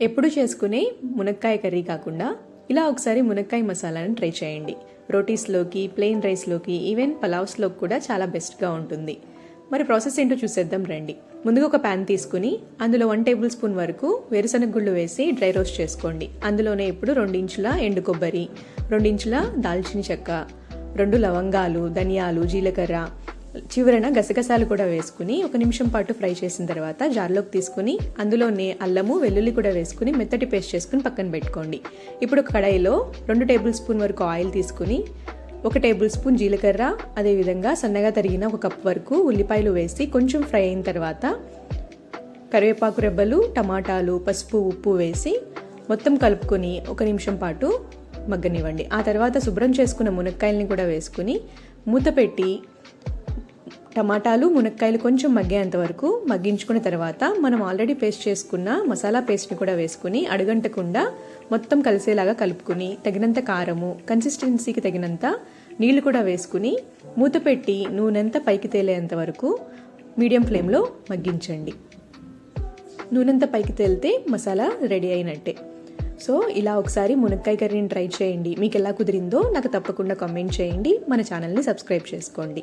ఎప్పుడు చేసుకునే మునక్కాయ కర్రీ కాకుండా ఇలా ఒకసారి మునక్కాయ మసాలాను ట్రై చేయండి. రోటీస్లోకి ప్లెయిన్ రైస్లోకి ఈవెన్ పలావ్స్లోకి కూడా చాలా బెస్ట్గా ఉంటుంది. మరి ప్రాసెస్ ఏంటో చూసేద్దాం రండి. ముందుగా ఒక ప్యాన్ తీసుకుని అందులో వన్ టేబుల్ స్పూన్ వరకు వేరుశనగ గుళ్ళు వేసి డ్రై రోస్ట్ చేసుకోండి. అందులోనే ఇప్పుడు రెండించుల ఎండు కొబ్బరి రెండించుల దాల్చిన చెక్క రెండు లవంగాలు ధనియాలు జీలకర్ర చివరన గసగసాలు కూడా వేసుకుని ఒక నిమిషం పాటు ఫ్రై చేసిన తర్వాత జార్లోకి తీసుకుని అందులోనే అల్లము వెల్లుల్లి కూడా వేసుకుని మెత్తటి పేస్ట్ చేసుకుని పక్కన పెట్టుకోండి. ఇప్పుడు కడాయిలో రెండు టేబుల్ స్పూన్ వరకు ఆయిల్ తీసుకుని ఒక టేబుల్ స్పూన్ జీలకర్ర అదేవిధంగా సన్నగా తరిగిన ఒక కప్ వరకు ఉల్లిపాయలు వేసి కొంచెం ఫ్రై అయిన తర్వాత కరివేపాకు రెబ్బలు టమాటాలు పసుపు ఉప్పు వేసి మొత్తం కలుపుకొని ఒక నిమిషం పాటు మగ్గనివ్వండి. ఆ తర్వాత శుభ్రం చేసుకున్న మునక్కాయల్ని కూడా వేసుకుని మూత పెట్టి టమాటాలు మునక్కాయలు కొంచెం మగ్గేంత వరకు మగ్గించుకున్న తర్వాత మనం ఆల్రెడీ పేస్ట్ చేసుకున్న మసాలా పేస్ట్ని కూడా వేసుకుని అడుగంటకుండా మొత్తం కలిసేలాగా కలుపుకుని తగినంత కారము కన్సిస్టెన్సీకి తగినంత నీళ్ళు కూడా వేసుకుని మూత పెట్టి నూనెంత పైకి తేలేంత వరకు మీడియం ఫ్లేమ్లో మగ్గించండి. నూనెంత పైకి తేలితే మసాలా రెడీ అయినట్టే. సో ఇలా ఒకసారి మునక్కాయ కర్రీని ట్రై చేయండి. మీకు ఎలా కుదిరిందో నాకు తప్పకుండా కామెంట్ చేయండి. మన ఛానల్ని సబ్స్క్రైబ్ చేసుకోండి.